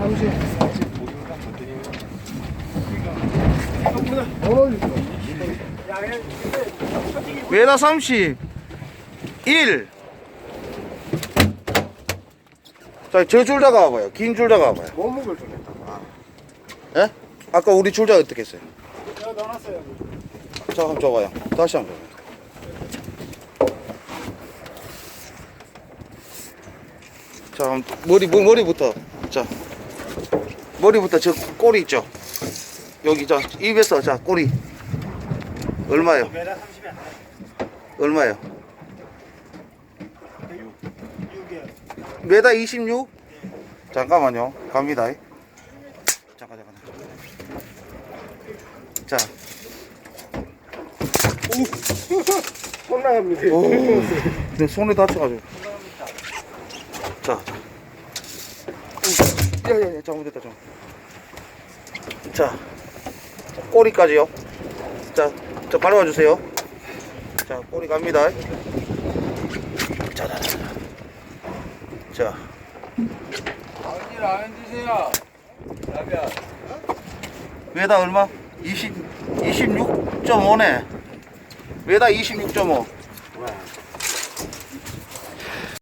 30. 어이. 메다 30. 1. 자, 저 줄자 가봐요. 긴 줄자 가봐요. 몸무게를 좀 했다. 예? 아까 우리 줄자 어떻게 했어요? 제가 넣어놨어요. 자, 한번 줘봐요. 다시 한번 줘봐요. 자, 그럼 머리, 머- 머리부터. 자, 머리부터 저 꼬리 있죠? 여기, 자, 입에서, 자, 꼬리. 얼마요? 메다 30이 안 돼. 얼마요? 6이요. 메다 26? 잠깐만요. 갑니다. 잠깐, 잠깐. 자, 혼나갑니다. 오, 내 손에 다쳐가지고. 자, 자. 오, 야, 야, 야, 잘못됐다, 좀. 자, 꼬리까지요. 자, 자, 바로 와주세요. 자, 꼬리 갑니다. 자, 자, 자. 자, 언니를 안 해주세요. 라면. 메다 얼마? 20, 26.5네. 메다 26.5.